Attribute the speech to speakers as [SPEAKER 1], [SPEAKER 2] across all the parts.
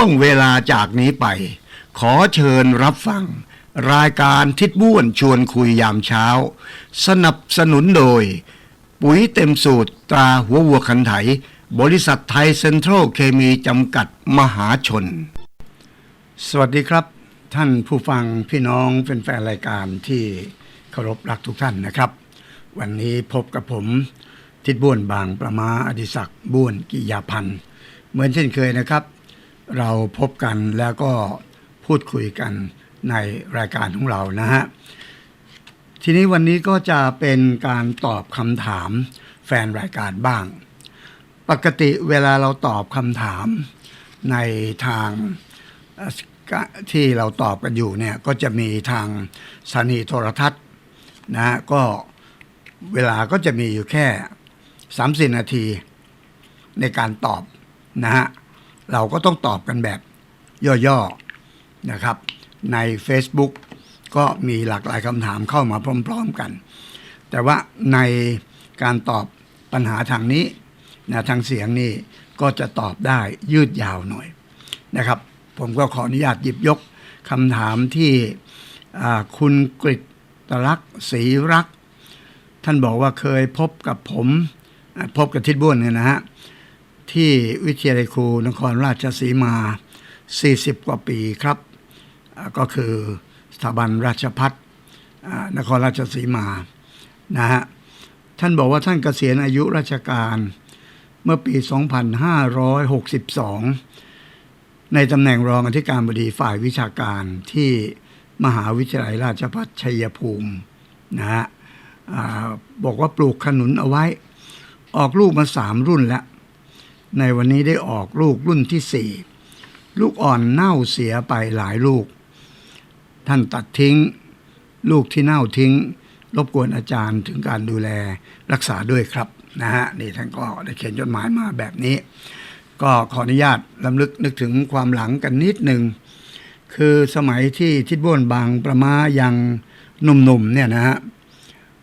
[SPEAKER 1] ช่วงเวลาจากนี้ไป ขอเชิญรับฟัง รายการทิศบ้วนชวนคุยยามเช้า สนับสนุนโดย ปุ๋ยเต็มสูตรตราหัววัวขันไถ บริษัทไทยเซ็นทรัลเคมีจำกัดมหาชน สวัสดีครับ ท่านผู้ฟังพี่น้องแฟนรายการที่เคารพรักทุกท่านนะครับ วันนี้พบกับผมทิดบ้วนบางประมาอดิศักดิ์บ้วนกิยาพันธ์เหมือนเช่นเคยนะครับ เราพบกันแล้วก็พูดคุยกันในรายการของเรานะฮะ ทีนี้วันนี้ก็จะเป็นการตอบคำถามแฟนรายการบ้าง ปกติเวลาเราตอบคำถามในทางที่เราตอบกันอยู่เนี่ย ก็จะมีทางสถานีโทรทัศน์นะฮะก็เวลาก็จะมีอยู่แค่ 30 นาทีในการตอบนะฮะ เราก็ต้องตอบกันแบบย่อๆนะครับ ใน Facebook ก็มีหลากหลายคำถามเข้ามาพร้อม ๆกัน แต่ว่าในการตอบปัญหาทางนี้นะทางเสียงนี่ก็จะตอบได้ยืดยาวหน่อยนะครับ ผมก็ขออนุญาตหยิบยกคำถามที่คุณกฤตรักษ์ศรีรักษ์ท่านบอกว่าเคยพบกับผม พบกับทิดบ้วนเนี่ยนะฮะ ที่วิทยาลัยครูนครราชสีมา 40 กว่าปีครับ ก็คือสถาบันราชพัฒนครราชสีมานะฮะท่านบอกว่าท่านเกษียณอายุราชการเมื่อปี 2562 ในตำแหน่งรองอธิการบดีฝ่ายวิชาการที่มหาวิทยาลัยราชภัฏชัยภูมินะฮะบอกว่าปลูกขนุนเอาไว้ ออกลูกมาสามรุ่นแล้ว ในวันนี้ได้ออกลูกรุ่นที่สี่ลูกอ่อนเน่าเสียไปหลายลูก ท่านตัดทิ้ง ลูกที่เน่าทิ้ง รบกวนอาจารย์ถึงการดูแลรักษาด้วยครับนะฮะนี่ท่านก็ได้เขียนจดหมายมาแบบนี้ ก็ขออนุญาตลำลึกนึกถึงความหลังกันนิดหนึ่งคือสมัยที่ทิดบ้วนบางประมายังหนุ่มๆเนี่ยนะฮะ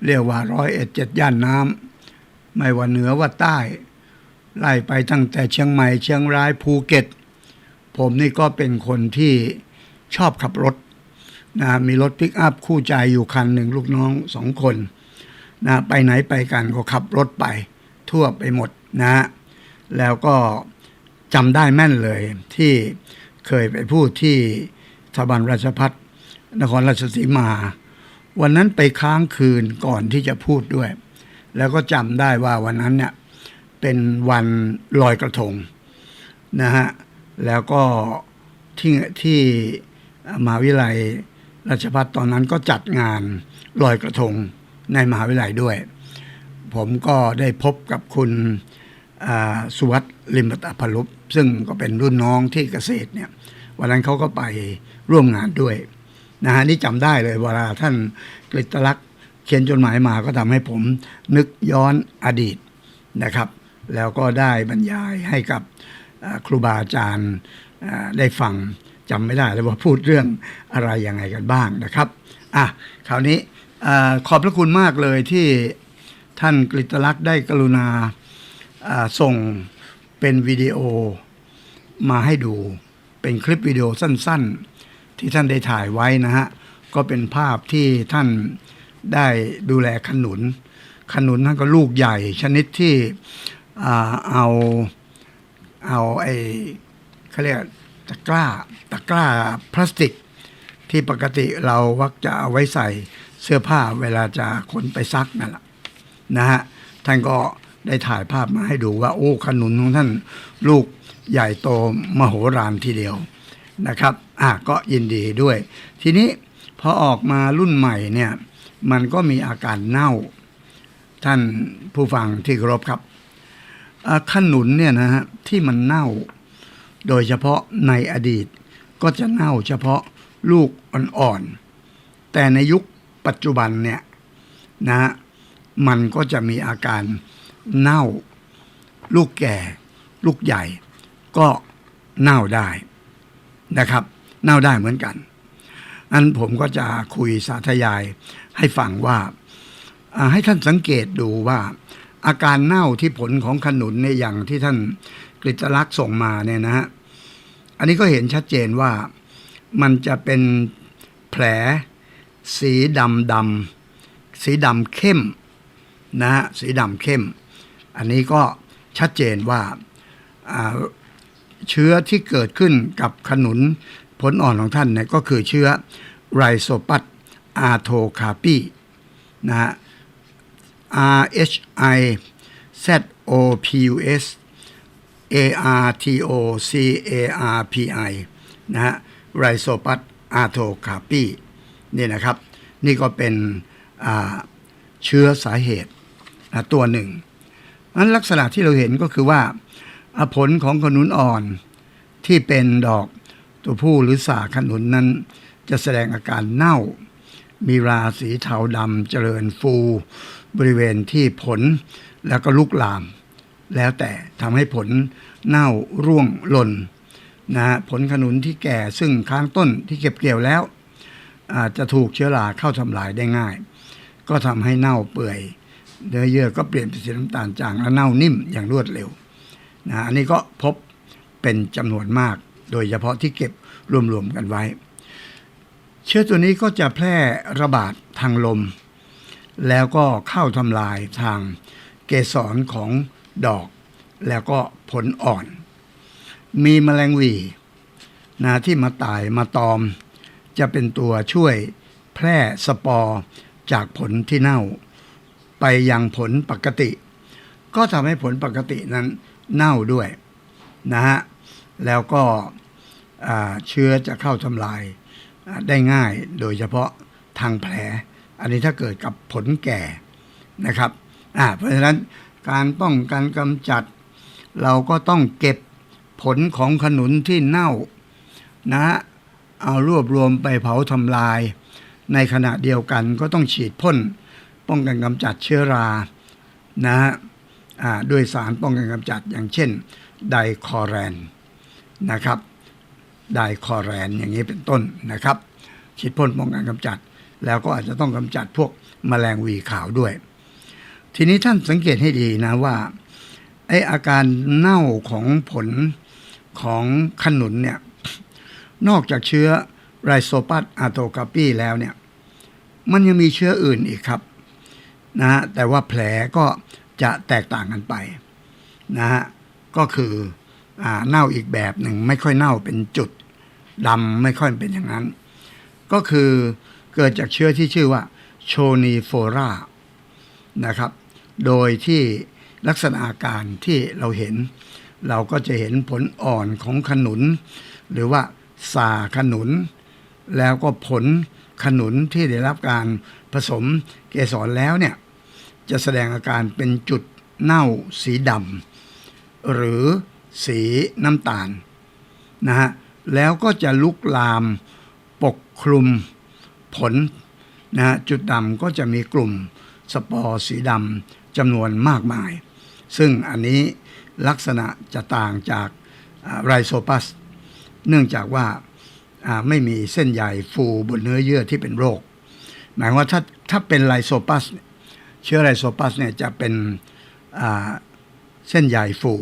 [SPEAKER 1] เรียกว่าร้อยเอ็ดเจ็ดย่านน้ำไม่ว่าเหนือว่าใต้ ไล่ไปตั้งแต่เชียงใหม่เชียงรายภูเก็ต ผมนี่ก็เป็นคนที่ชอบขับรถนะมีรถปิกอัพคู่ใจอยู่คันหนึ่งลูกน้องสองคนนะไปไหนไปกันก็ขับรถไป ทั่วไปหมดนะแล้วก็จำได้แม่นเลยที่เคยไปพูดที่สถาบันราชพัฒนครราชสีมา วันนั้นไปค้างคืนก่อนที่จะพูดด้วย แล้วก็จำได้ว่าวันนั้นเนี่ย เป็นวันลอยกระทงนะฮะแล้วก็ที่ที่มหาวิทยาลัยราชภัฏตอนนั้นก็จัดงานลอยกระทงในมหาวิทยาลัยด้วย ผมก็ได้พบกับคุณสุวัสดิ์ลิมตาพลุปซึ่งก็เป็นรุ่นน้องที่เกษตรเนี่ยวันนั้นเขาก็ไปร่วมงานด้วยนะฮะนี่จำได้เลยเวลาท่านกฤตลักษณ์เขียนจดหมายมาก็ทำให้ผมนึกย้อนอดีตนะครับ แล้วก็ได้บรรยายให้กับครูบาอาจารย์ได้ฟังจำไม่ได้เลยว่าพูดเรื่องอะไรยังไงกันบ้างนะครับอะคราวนี้ขอบพระคุณมากเลยที่ท่านกฤตลักษณ์ได้กรุณาส่งเป็นวิดีโอมาให้ดู เป็นคลิปวิดีโอสั้นๆ ที่ท่านได้ถ่ายไว้นะฮะ ก็เป็นภาพที่ท่านได้ดูแลขนุน ขนุนนั่นก็ลูกใหญ่ชนิดที่ เอาเอาไอ้เขาเรียกตะกร้าตะกร้าพลาสติก ที่ปกติเราวักจะเอาไว้ใส่เสื้อผ้าเวลาจะขนไปซักนั่นแหละนะฮะท่านก็ได้ถ่ายภาพมาให้ดูว่า โอ้ขนุนของท่านลูกใหญ่โตมโหฬารทีเดียวนะครับอะก็ยินดีด้วย ทีนี้พอออกมารุ่นใหม่เนี่ย มันก็มีอาการเน่า ท่านผู้ฟังที่เคารพครับ ขนุนเนี่ยนะฮะที่มันเน่า โดยเฉพาะในอดีตก็จะเน่าเฉพาะลูกอ่อนๆ แต่ในยุคปัจจุบันเนี่ยนะฮะมันก็จะมีอาการเน่า ลูกแก่ ลูกใหญ่ ก็เน่าได้นะครับ เน่าได้เหมือนกันอันผมก็จะคุยสาธยายให้ฟังว่าให้ท่านสังเกตดูว่า อาการเน่าที่ผลของขนุนในอย่างที่ท่านกฤตลักษ์ส่งมาเนี่ยนะฮะอันนี้ก็เห็นชัดเจนว่ามันจะเป็นแผลสีดำดำสีดำเข้มนะฮะสีดำเข้ม อันนี้ก็ชัดเจนว่าอ่าเชื้อที่เกิดขึ้นกับขนุนผลอ่อนของท่านเนี่ยก็คือเชื้อไรโซปัสอาโทคาปีนะฮะ R H I Z O P U S A R T O C A R P I นะฮะไรโซปัสอาโทคาปีนี่นะครับ นี่ก็เป็นเชื้อสาเหตุตัวหนึ่งนั้นลักษณะที่เราเห็นก็คือว่า ผลของขนุนอ่อนที่เป็นดอกตัวผู้หรือสาขนุนนั้น จะแสดงอาการเน่า มีราสีเทาดำเจริญฟู บริเวณที่ผลแล้วก็ลุกลาม แล้วแต่ทำให้ผลเน่าร่วงหล่นนะฮะผลขนุนที่แก่ซึ่งค้างต้นที่เก็บเกี่ยวแล้ว อาจจะถูกเชื้อราเข้าทำลายได้ง่าย ก็ทำให้เน่าเปื่อยเนื้อเยื่อก็เปลี่ยนเป็นสีน้ำตาลจางและเน่านิ่มอย่างรวดเร็วนะอันนี้ก็พบเป็นจำนวนมาก โดยเฉพาะที่เก็บรวมๆกันไว้ เชื้อตัวนี้ก็จะแพร่ระบาดทางลม แล้วก็เข้าทำลายทางเกสรของดอก แล้วก็ผลอ่อน มีแมลงวีนะที่มาตายมาตอม จะเป็นตัวช่วยแพร่สปอร์จากผลที่เน่า ไปยังผลปกติ ก็ทำให้ผลปกตินั้นเน่าด้วยนะฮะแล้วก็เชื้อจะเข้าทำลาย ได้ง่ายโดยเฉพาะทางแผล อันนี้ถ้าเกิดกับผลแก่นะครับเพราะฉะนั้นการป้องกันกำจัด เราก็ต้องเก็บผลของขนุนที่เน่านะเอารวบรวมไปเผาทำลาย ในขณะเดียวกันก็ต้องฉีดพ่น ป้องกันกำจัดเชื้อรานะฮะด้วยสารป้องกันกำจัดอย่างเช่นไดคอแรนนะครับ ไดคอแรนอย่างนี้เป็นต้นนะครับฉีดพ่นป้องกันกำจัด แล้วก็อาจจะต้องกำจัดพวกแมลงวีขาวด้วย ทีนี้ท่านสังเกตให้ดีนะว่าไออาการเน่าของผลของขนุนเนี่ยนอกจากเชื้อไรโซปัสอาโตกาปีแล้วเนี่ยมันยังมีเชื้ออื่นอีกครับนะฮะแต่ว่าแผลก็จะแตกต่างกันไปนะฮะก็คือ เน่าอีกแบบหนึ่งไม่ค่อยเน่าเป็นจุดดำไม่ค่อยเป็นอย่างนั้น ก็คือเกิดจากเชื้อที่ชื่อว่าโชนีโฟรานะครับ โดยที่ลักษณะอาการที่เราเห็น เราก็จะเห็นผลอ่อนของขนุน หรือว่าสาขนุน แล้วก็ผลขนุนที่ได้รับการผสมเกสรแล้วเนี่ยจะแสดงอาการเป็นจุดเน่าสีดำหรือ สีน้ำตาลนะฮะแล้วก็จะลุกลามปกคลุมผลนะฮะจุดดำก็จะมีกลุ่มสปอร์สีดำจำนวนมากมาย ซึ่งอันนี้ลักษณะจะต่างจากไรโซปัส เนื่องจากว่าไม่มีเส้นใยฟูบนเนื้อเยื่อที่เป็นโรค หมายว่าถ้าถ้าเป็นไลโซปัส เชื้อไรโซปัสเนี่ยจะเป็นเส้นใยฟู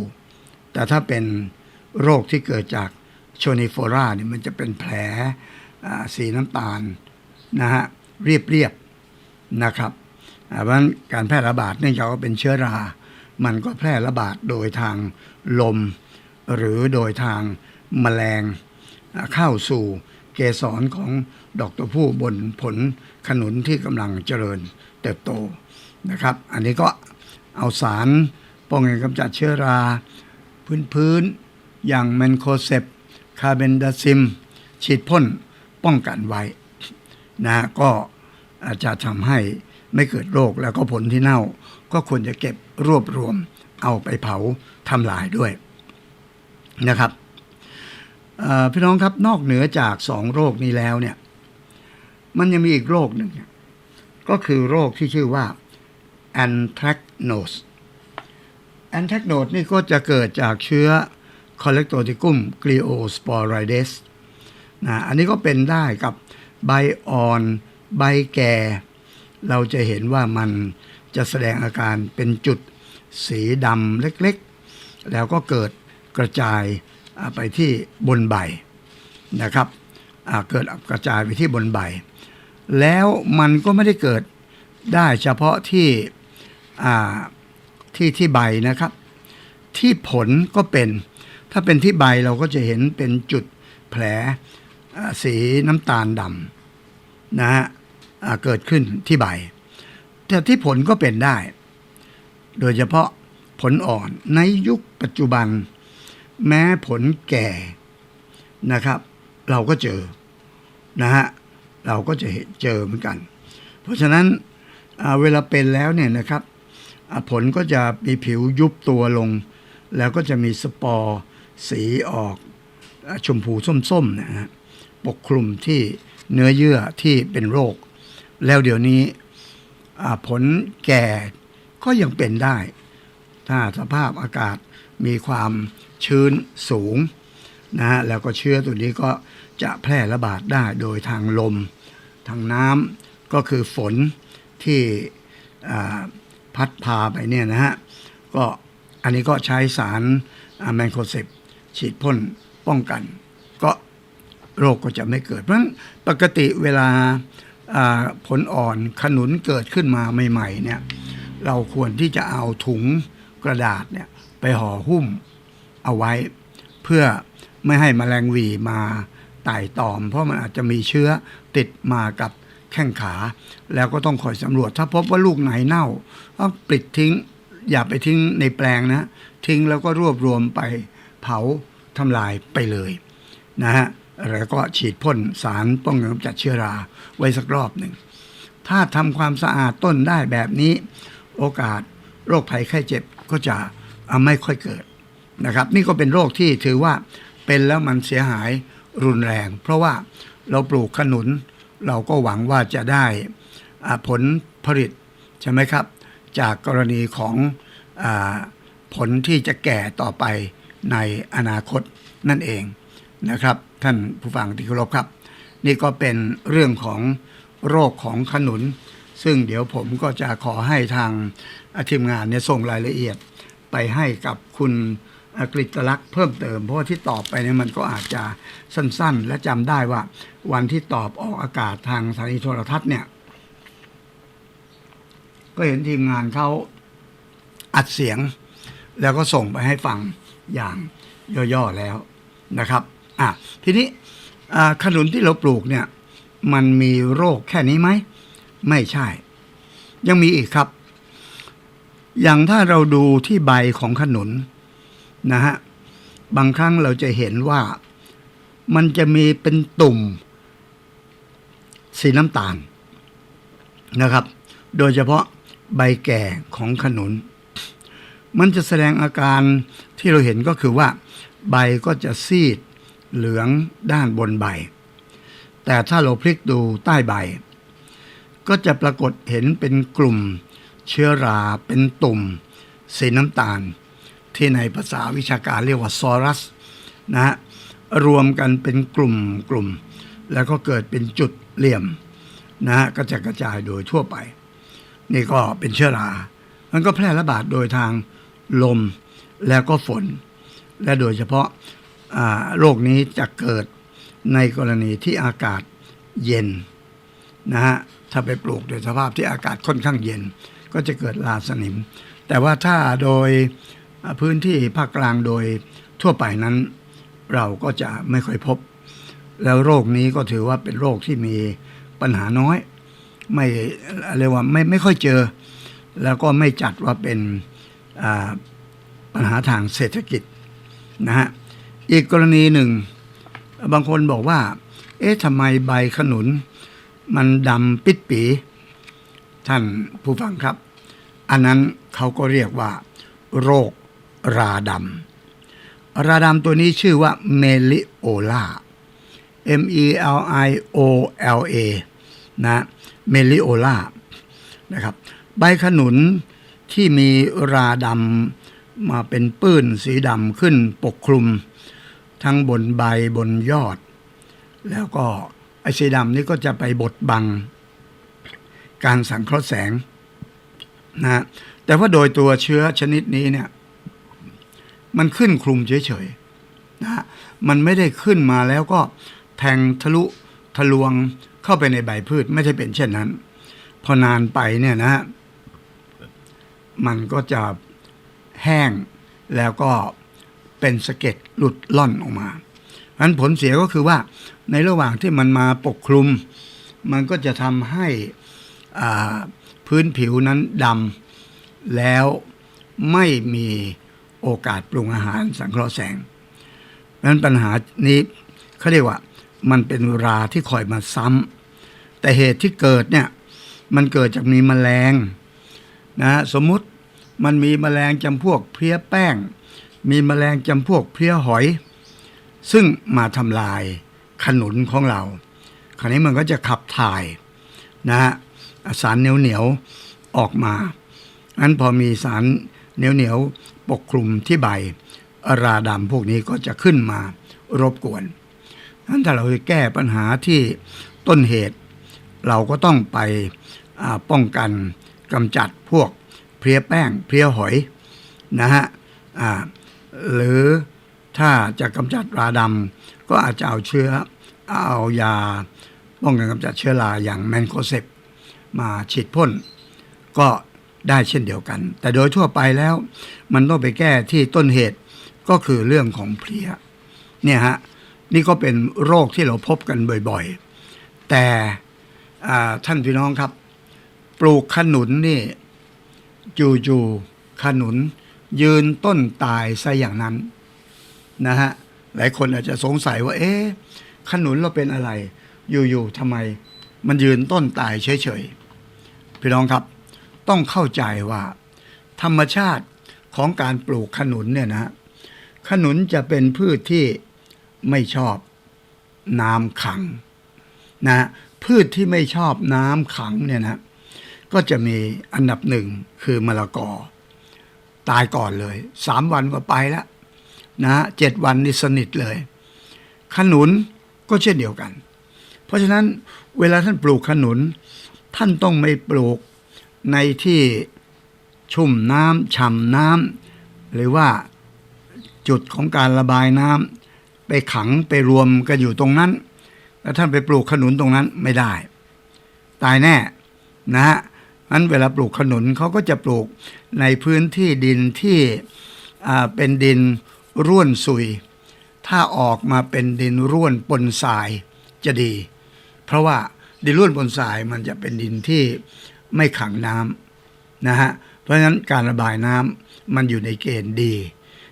[SPEAKER 1] แต่ถ้าเป็นโรคที่เกิดจากโชนิโฟราเนี่ยมันจะเป็นแผลสีน้ำตาลนะฮะเรียบเรียบๆนะครับเพราะฉะนั้นการแพร่ระบาดเนื่องจากว่าเป็นเชื้อรา มันก็แพร่ระบาดโดยทางลม หรือโดยทางแมลงเข้าสู่เกสรของดอกตัวผู้บนผลขนุนที่กำลังเจริญเติบโตนะครับ อันนี้ก็เอาสารป้องกันกำจัดเชื้อรา พื้นๆอย่างแมนโคเซปคาเบนดาซิม ฉีดพ่นป้องกันไว้นะก็อาจจะทำให้ไม่เกิดโรคแล้วก็ผลที่เน่า ก็ควรจะเก็บรวบรวมเอาไปเผาทำลายด้วยนะครับพี่น้องครับนอกเหนือจากสองโรคนี้แล้วเนี่ย มันยังมีอีกโรคหนึ่ง ก็คือโรคที่ชื่อว่า anthracnose anthracnose นี่ก็จะเกิดจากเชื้อ Collectoticum gliosporides นะอันนี้ก็เป็นได้กับใบอ่อน ใบแก่ เราจะเห็นว่ามันจะแสดงอาการเป็นจุดสีดำเล็กๆ แล้วก็เกิดกระจายไปที่บนใบนะครับเกิดกระจายไปที่บนใบ แล้วมันก็ไม่ได้เกิดได้เฉพาะที่อ่า ที่ที่ใบนะครับ ที่ผลก็เป็น ถ้าเป็นที่ใบเราก็จะเห็นเป็นจุดแผลสีน้ำตาลดำนะฮะเกิดขึ้นที่ใบ แต่ที่ผลก็เป็นได้ โดยเฉพาะผลอ่อนในยุคปัจจุบัน แม้ผลแก่นะครับ เราก็เจอนะฮะเราก็จะเห็นเจอเหมือนกัน เพราะฉะนั้นเวลาเป็นแล้วเนี่ยนะครับ ผลก็จะมีผิวยุบตัวลง แล้วก็จะมีสปอร์สีออกชมพูส้มๆนะฮะปกคลุมที่เนื้อเยื่อที่เป็นโรค แล้วเดี๋ยวนี้ผลแก่ก็ยังเป็นได้ ถ้าสภาพอากาศมีความชื้นสูงนะฮะแล้วก็เชื้อตัวนี้ก็จะแพร่ระบาดได้โดยทางลม ทางน้ำก็คือฝนที่อ่า พัดพาไปเนี่ยนะฮะก็อันนี้ก็ใช้สารแมนโคเซปฉีดพ่นป้องกัน ก็โรคก็จะไม่เกิด เพราะฉะนั้นปกติเวลาผลอ่อนขนุนเกิดขึ้นมาใหม่ๆเนี่ยเราควรที่จะเอาถุงกระดาษเนี่ยไปห่อหุ้มเอาไว้ เพื่อไม่ให้แมลงวีมาไต่ตอม เพราะมันอาจจะมีเชื้อติดมากับ แข้งขา แล้วก็ต้องคอยสำรวจ ถ้าพบว่าลูกไหนเน่าก็ปิดทิ้ง อย่าไปทิ้งในแปลงนะ ทิ้งแล้วก็รวบรวมไปเผาทำลายไปเลยนะฮะแล้วก็ฉีดพ่นสารป้องกันกำจัดเชื้อราไว้สักรอบหนึ่ง ถ้าทำความสะอาดต้นได้แบบนี้ โอกาสโรคภัยไข้เจ็บก็จะไม่ค่อยเกิดนะครับ นี่ก็เป็นโรคที่ถือว่าเป็นแล้วมันเสียหายรุนแรง เพราะว่าเราปลูกขนุน เราก็หวังว่าจะได้ผลผลิตใช่ไหมครับ จากกรณีของอผลที่จะแก่ต่อไปในอนาคตนั่นเองนะครับ ท่านผู้ฟังที่เคารพครับ นี่ก็เป็นเรื่องของโรคของขนุน ซึ่งเดี๋ยวผมก็จะขอให้ทางทีมงานเนี่ยส่งรายละเอียดไปให้กับคุณ กฤตลักษณ์เพิ่มเติม เพราะที่ตอบไปเนี่ยมันก็อาจจะสั้นๆ และจำได้ว่า วันที่ตอบออกอากาศทางสถานีโทรทัศน์เนี่ย ก็เห็นทีมงานเขาอัดเสียง แล้วก็ส่งไปให้ฟังอย่างย่อๆแล้วนะครับอะทีนี้ขนุนที่เราปลูกเนี่ย มันมีโรคแค่นี้ไหม ไม่ใช่ ยังมีอีกครับ อย่างถ้าเราดูที่ใบของขนุน นะฮะบางครั้งเราจะเห็นว่ามันจะมีเป็นตุ่ม สีน้ำตาลนะครับ โดยเฉพาะใบแก่ของขนุน มันจะแสดงอาการที่เราเห็นก็คือว่า ใบก็จะซีดเหลืองด้านบนใบ แต่ถ้าเราพลิกดูใต้ใบ ก็จะปรากฏเห็นเป็นกลุ่มเชื้อราเป็นตุ่ม สีน้ำตาล ที่ในภาษาวิชาการเรียกว่าซอรัสนะฮะรวมกันเป็นกลุ่มกลุ่ม แล้วก็เกิดเป็นจุดเหลี่ยมนะฮะก็จะกระจายโดยทั่วไป นี่ก็เป็นเชื้อรา มันก็แพร่ระบาดโดยทางลมแล้วก็ฝน และโดยเฉพาะาโรคนี้จะเกิดในกรณีที่อากาศเย็นนะฮะถ้าไปปลูกโดยสภาพที่อากาศค่อนข้างเย็น ก็จะเกิดราสนิม แต่ว่าถ้าโดย พื้นที่ภาคกลางโดยทั่วไปนั้น เราก็จะไม่ค่อยพบ แล้วโรคนี้ก็ถือว่าเป็นโรคที่มีปัญหาน้อย ไม่เรียกว่าไม่ไม่ค่อยเจอ แล้วก็ไม่จัดว่าเป็นปัญหาทางเศรษฐกิจนะฮะอีกกรณีหนึ่ง บางคนบอกว่า เอ๊ะทำไมใบขนุน มันดำปิดปี ท่านผู้ฟังครับ อันนั้นเขาก็เรียกว่า โรค ราดำราดำตัวนี้ชื่อว่าเมลิโอลา M E L I O L A นะเมลิโอลานะครับใบขนุนที่มีราดำมาเป็นปื้นสีดำขึ้นปกคลุม ทั้งบนใบบนยอด แล้วก็ไอ้สีดำนี่ก็จะไปบดบัง การสังเคราะห์แสงนะฮะแต่ว่าโดยตัวเชื้อชนิดนี้เนี่ย มันขึ้นคลุมเฉยๆนะฮะมันไม่ได้ขึ้นมาแล้วก็แทงทะลุทะลวงเข้าไปในใบพืชไม่ใช่เป็นเช่นนั้น พอนานไปเนี่ยนะฮะมันก็จะแห้งแล้วก็เป็นสะเก็ดหลุดล่อนออกมาเพราะฉะนั้นผลเสียก็คือว่าในระหว่างที่มันมาปกคลุม มันก็จะทำให้พื้นผิวนั้นดำแล้วไม่มี โอกาสปรุงอาหารสังเคราะห์แสงนั้นปัญหานี้เขาเรียกว่า มันเป็นราที่คอยมาซ้ำแต่เหตุที่เกิดเนี่ยมันเกิดจากมีแมลงนะสมมุติมันมีแมลงจำพวกเพลี้ยแป้ง มีแมลงจำพวกเพลี้ยหอย ซึ่งมาทำลายขนุนของเรา คราวนี้มันก็จะขับถ่ายนะฮะสารเหนียวเหนียวๆออกมางั้นพอมีสารเหนียวเหนียวๆ ปกคลุมที่ใบราดำพวกนี้ก็จะขึ้นมารบกวนนั้นถ้าเราจะแก้ปัญหาที่ต้นเหตุ เราก็ต้องไปป้องกันกำจัดพวกเพลียแป้งเพลียหอยนะฮะหรือถ้าจะกำจัดราดำก็อาจจะเอาเชื้อเอายาป้องกันกำจัดเชื้อราอย่างแมนโคเซปมาฉีดพ่น ก็ ได้เช่นเดียวกัน แต่โดยทั่วไปแล้วมันต้องไปแก้ที่ต้นเหตุก็คือเรื่องของเพลี้ยเนี่ยฮะนี่ก็เป็นโรคที่เราพบกันบ่อยๆ แต่ท่านพี่น้องครับ ปลูกขนุนนี่จู่ๆขนุนยืนต้นตายซะอย่างนั้นนะฮะหลายคนอาจจะสงสัยว่า เอ๊ะขนุนเราเป็นอะไร อยู่ๆทำไม มันยืนต้นตายเฉยๆพี่น้องครับ ต้องเข้าใจว่า ธรรมชาติของการปลูกขนุนเนี่ยนะขนุนจะเป็นพืชที่ไม่ชอบน้ำขังนะพืชที่ไม่ชอบน้ำขังเนี่ยนะก็จะมีอันดับหนึ่งคือมะละกอ ตายก่อนเลยสามวันก็ไปแล้วนะเจ็ดวันนี่สนิทเลย ขนุนก็เช่นเดียวกัน เพราะฉะนั้นเวลาท่านปลูกขนุน ท่านต้องไม่ปลูก ในที่ชุ่มน้ำฉ่ำน้ำหรือว่าจุดของการระบายน้ำไปขังไปรวมกันอยู่ตรงนั้น แล้วท่านไปปลูกขนุนตรงนั้นไม่ได้ ตายแน่นะฮะนั้นเวลาปลูกขนุนเขาก็จะปลูกในพื้นที่ดินที่เป็นดินร่วนซุย ถ้าออกมาเป็นดินร่วนปนทรายจะดี เพราะว่าดินร่วนปนทรายมันจะเป็นดินที่ ไม่ขังน้ำนะฮะเพราะฉะนั้นการระบายน้ำมันอยู่ในเกณฑ์ดี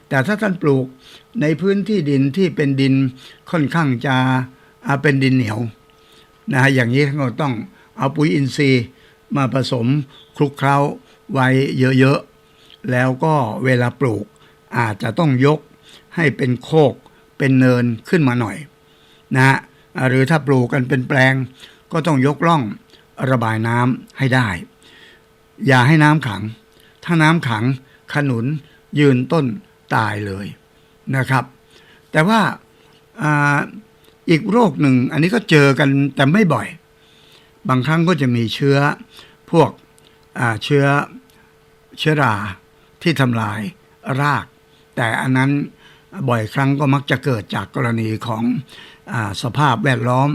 [SPEAKER 1] แต่ถ้าท่านปลูกในพื้นที่ดินที่เป็นดินค่อนข้างจะเป็นดินเหนียวนะฮะอย่างนี้เรานก็ต้องเอาปุ๋ยอินทรีย์มาผสมคลุกเคล้าไว้เยอะๆ แล้วก็เวลาปลูกอาจจะต้องยกให้เป็นโคกเป็นเนินขึ้นมาหน่อยนะฮะหรือถ้าปลูกกันเป็นแปลงก็ต้องยกร่อง ระบายน้ำให้ได้ อย่าให้น้ำขัง ถ้าน้ำขังขนุนยืนต้นตายเลยนะครับ แต่ว่าอีกโรคหนึ่งอันนี้ก็เจอกันแต่ไม่บ่อย บางครั้งก็จะมีเชื้อพวกเชื้อเชื้อราที่ทำลายราก แต่อันนั้นบ่อยครั้งก็มักจะเกิดจากกรณีของอสภาพแวดล้อม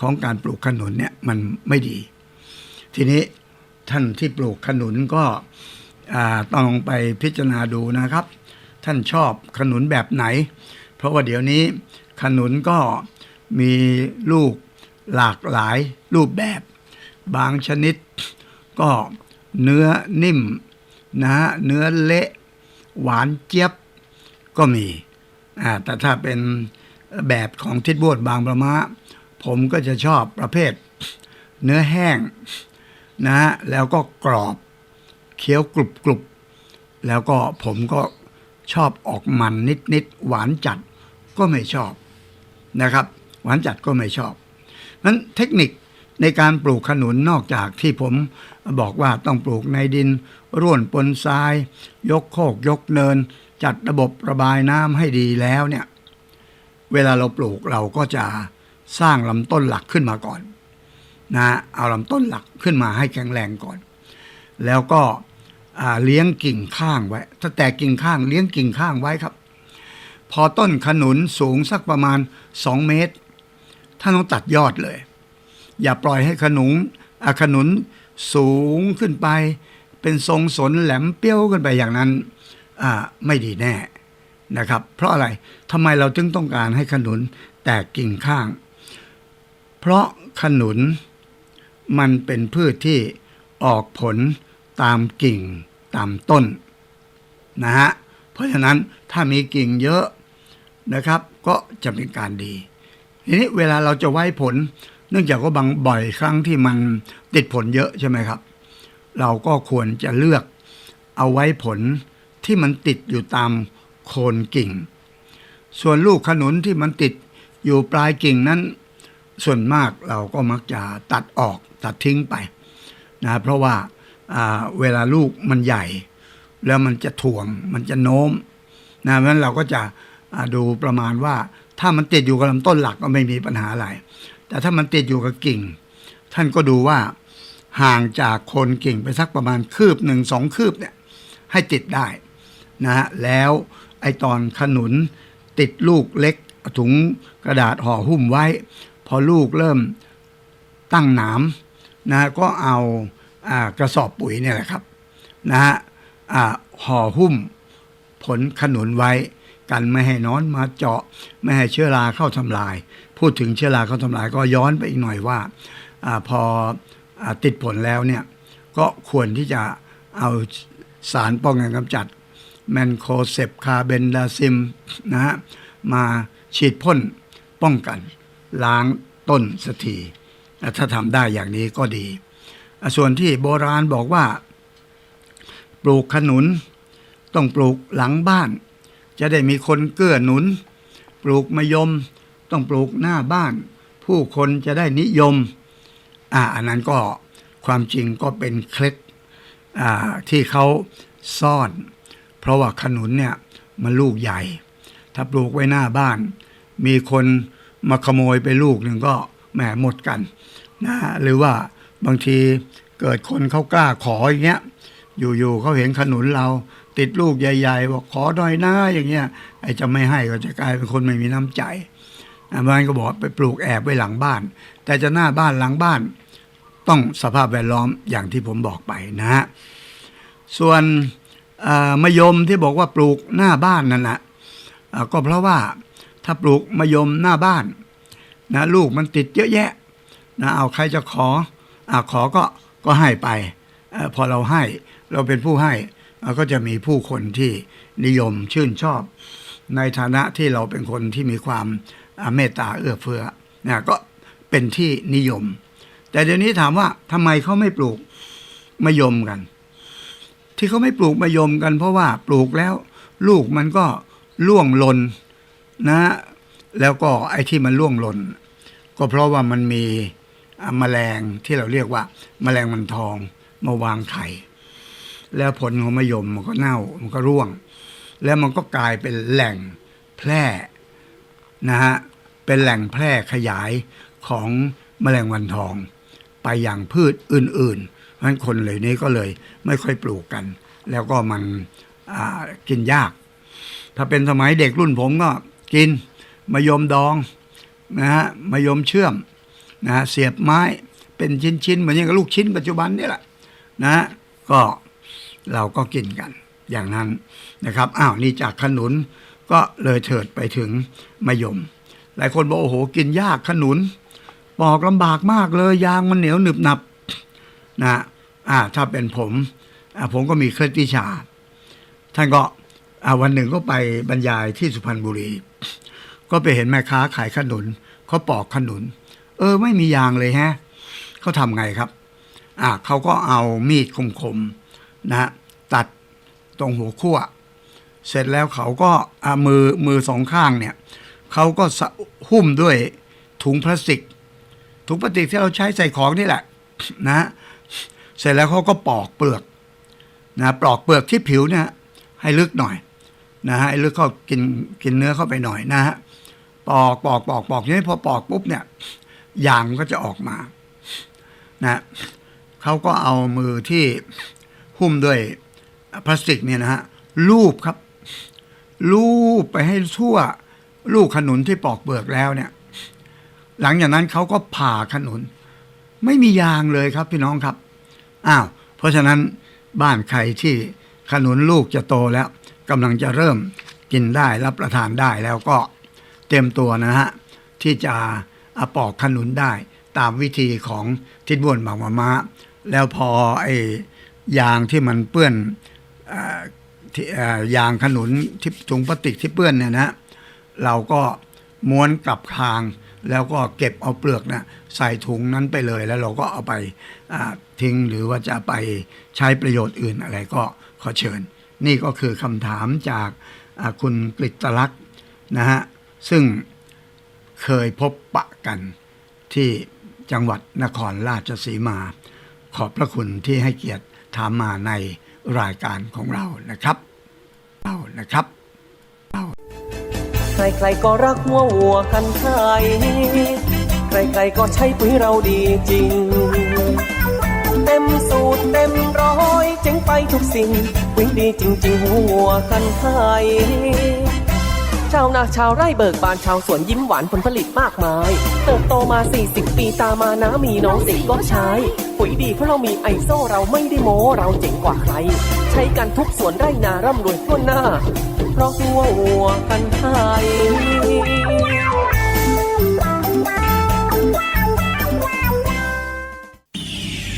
[SPEAKER 1] ของการปลูกขนุนเนี่ยมันไม่ดี ทีนี้ท่านที่ปลูกขนุนก็ต้องไปพิจารณาดูนะครับ ท่านชอบขนุนแบบไหน เพราะว่าเดี๋ยวนี้ขนุนก็มีลูกหลากหลายรูปแบบ บางชนิดก็เนื้อนิ่มนะฮะเนื้อเละหวานเจี๊ยบก็มีอ่าแต่ถ้าเป็นแบบของทิดบวดบางประมาผมก็จะชอบประเภท เนื้อแห้ง นะฮะแล้วก็กรอบเคี้ยวกรุบกรุบแล้วก็ผมก็ชอบออกมันนิดนิดๆหวานจัดก็ไม่ชอบนะครับ หวานจัดก็ไม่ชอบนั้นเทคนิคในการปลูกขนุนนอกจากที่ผมบอกว่าต้องปลูกในดิน ร่วนปนทราย ยกโคกยกเนิน จัดระบบระบายน้ำให้ดีแล้วเนี่ย เวลาเราปลูกเราก็จะสร้างลำต้นหลักขึ้นมาก่อน นะเอาลำต้นหลักขึ้นมาให้แข็งแรงก่อน แล้วก็เลี้ยงกิ่งข้างไว้ถ้าแตกกิ่งข้างเลี้ยงกิ่งข้างไว้ครับ พอต้นขนุนสูงสักประมาณ 2 เมตรท่านต้องตัดยอดเลย อย่าปล่อยให้ขนุนอขนุนสูงขึ้นไป เป็นทรงสนแหลมเปี้ยวขึ้นไปอย่างนั้นไม่ดีแน่นะครับ เพราะอะไรทำไมเราจึงต้องการให้ขนุนแตกกิ่งข้าง เพราะขนุน มันเป็นพืชที่ออกผลตามกิ่งตามต้นนะฮะเพราะฉะนั้นถ้ามีกิ่งเยอะนะครับก็จะเป็นการดี ทีนี้เวลาเราจะไว้ผล เนื่องจากว่าบางบ่อยครั้งที่มันติดผลเยอะใช่ไหมครับ เราก็ควรจะเลือกเอาไว้ผลที่มันติดอยู่ตามโคนกิ่ง ส่วนลูกขนุนที่มันติดอยู่ปลายกิ่งนั้น ส่วนมากเราก็มักจะตัดออกตัดทิ้งไปนะเพราะว่าเวลาลูกมันใหญ่ แล้วมันจะถ่วงมันจะโน้มนะเพราะนั้นเราก็จะดูประมาณว่า ถ้ามันติดอยู่กับลำต้นหลักก็ไม่มีปัญหาอะไร แต่ถ้ามันติดอยู่กับกิ่ง ท่านก็ดูว่าห่างจากโคนกิ่งไปสักประมาณคืบหนึ่งสองคืบเนี่ยให้ติดได้นะฮะแล้วไอตอนขนุนติดลูกเล็กถุงกระดาษห่อหุ้มไว้ พอลูกเริ่มตั้งหนามนะก็เอาอากระสอบปุ๋ยเนี่ยแหละครับนะฮะอ่าห่อหุ้มผลขนุนไว้ กันไม่ให้นอนมาเจาะ ไม่ให้เชื้อราเข้าทำลาย พูดถึงเชื้อราเข้าทำลายก็ย้อนไปอีกหน่อยว่าอาพออาติดผลแล้วเนี่ยก็ควรที่จะเอาสารป้องกันกำจัดแมนโคเซปคาเบนดาซิมนะฮะมาฉีดพ่นป้องกัน ล้างต้นสักทีถ้าทำได้อย่างนี้ก็ดี ส่วนที่โบราณบอกว่า ปลูกขนุน ต้องปลูกหลังบ้าน จะได้มีคนเกื้อหนุน ปลูกมะยม ต้องปลูกหน้าบ้าน ผู้คนจะได้นิยมอ่าอันนั้นก็ความจริงก็เป็นเคล็ดอ่าที่เขาซ่อน เพราะว่าขนุนเนี่ยมันลูกใหญ่ ถ้าปลูกไว้หน้าบ้าน มีคน มาขโมยไปลูกหนึ่งก็แหมหมดกันนะหรือว่าบางทีเกิดคนเขากล้าขออย่างเงี้ย อยู่ๆเขาเห็นขนุนเรา ติดลูกใหญ่ๆบอกขอหน่อยหนะอย่างเงี้ยไอ้จะไม่ให้ก็จะกลายเป็นคนไม่มีน้ำใจอะบางคนก็บอกไปปลูกแอบไว้หลังบ้าน แต่จะหน้าบ้านหลังบ้าน ต้องสภาพแวดล้อมอย่างที่ผมบอกไปนะฮะส่วนมะยมที่บอกว่าปลูกหน้าบ้านนั่นนะเอ่อก็เพราะว่า ถ้าปลูกมะยมหน้าบ้านนะลูกมันติดเยอะแยะนะเอาใครจะขออขอก็ก็ให้ไปอพอเราให้เราเป็นผู้ให้เอ่อก็จะมีผู้คนที่นิยมชื่นชอบ ในฐานะที่เราเป็นคนที่มีความเมตตาเอื้อเฟื้อนะก็เป็นที่นิยม แต่เดี๋ยวนี้ถามว่าทำไมเขาไม่ปลูกมะยมกัน ที่เขาไม่ปลูกมะยมกัน เพราะว่าปลูกแล้ว ลูกมันก็ร่วงหล่น นะ แล้วก็ไอ้ที่มันร่วงหล่น ก็เพราะว่ามันมีอ่าแมลงที่เราเรียกว่าแมลงมันทองมาวางไข่แล้วผลของมะยมมันก็เน่ามันก็ร่วง แล้วมันก็กลายเป็นแหล่งแพร่นะฮะเป็นแหล่งแพร่ขยายของแมลงวันทอง ไปอย่างพืชอื่นๆเพราะฉะนั้นคนเหล่านี้ก็เลยไม่ค่อยปลูกกัน แล้วก็มันกินยาก ถ้าเป็นสมัยเด็กรุ่นผมก็ กินมะยมดองนะฮะมะยมเชื่อมนะฮะเสียบไม้เป็นชิ้นๆเหมือนอย่างกับลูกชิ้นปัจจุบันนี่แหละนะฮะก็เราก็กินกันอย่างนั้นนะครับอ้าวนี่จากขนุนก็เลยเถิดไปถึงมะยม หลายคนบอกโอ้โหกินยากขนุนปอกลำบากมากเลยยางมันเหนียวหนึบหนับนะอ่าถ้าเป็นผมผมก็มีเคล็ดวิชา ท่านก็ วันหนึ่งก็ไปบรรยายที่สุพรรณบุรี ก็ไปเห็นแม่ค้าขายขนุนเขาปอกขนุน เออไม่มียางเลยฮะเขาทำไงครับ อ่าเขาก็เอามีดคมๆนะฮะตัดตรงหัวขั้วเสร็จแล้วเขาก็อ่ามือมือสองข้างเนี่ยเขาก็หุ้มด้วยถุงพลาสติก ถุงพลาสติกที่เราใช้ใส่ของนี่แหละนะฮะเสร็จแล้วเขาก็ปอกเปลือกนะปลอกเปลือกที่ผิวเนี่ยให้ลึกหน่อย นะฮะให้ลึกเขากินกินเนื้อเข้าไปหน่อยนะฮะปอกปอกปอกปอกทีนี้พอปอกปุ๊บเนี่ยยางมันก็จะออกมานะเขาก็เอามือที่หุ้มด้วยพลาสติกเนี่ยนะฮะลูบครับ ลูบไปให้ทั่วลูกขนุนที่ปอกเปลือกแล้วเนี่ย หลังจากนั้นเขาก็ผ่าขนุน ไม่มียางเลยครับพี่น้องครับอ้าวเพราะฉะนั้นบ้านใครที่ขนุนลูกจะโตแล้ว กำลังจะเริ่มกินได้รับประทานได้แล้วก็เตรียมตัวนะฮะ ที่จะเอาปอกขนุนได้ตามวิธีของทิดบวนบางมะม้าแล้วพอไอ้ยางที่มันเปื้อนอยางขนุนที่ถุงพลาสติกที่เปื้อนเนี่ยนะเราก็ม้วนกลับคาง แล้วก็เก็บเอาเปลือกนะใส่ถุงนั้นไปเลยแล้วเราก็เอาไปทิ้งหรือว่าจะไปใช้ประโยชน์อื่นอะไรก็ขอเชิญ นี่ก็คือคำถามจากคุณกฤตลักษ์นะฮะซึ่งเคยพบปะกันที่จังหวัดนครราชสีมา ขอบพระคุณที่ให้เกียรติถามมาในรายการของเรานะครับเรานะครับ
[SPEAKER 2] ใครๆก็รักหัววัวกันไทยใครๆก็ใช้ปุ๋ยเราดีจริง ต็มสูตรเต็มร้อยเจ๋งไปทุกสิ่งปุ๋ยดีจริง ๆหัววัวกันไทยชาวนาชาวไร่เบิกบานชาวสวนยิ้มหวานผลผลิตมากมาย เติบโตมา 40 ปีตามานะมีน้องสิก็ใช้ ปุ๋ยดีเพราะเรามีไอโซเราไม่ได้โม้เราเจ๋งกว่าใคร ใช้กันทุกสวนไร่นาร่ำรวยทั่วหน้า เพราะหัววัวกันไทย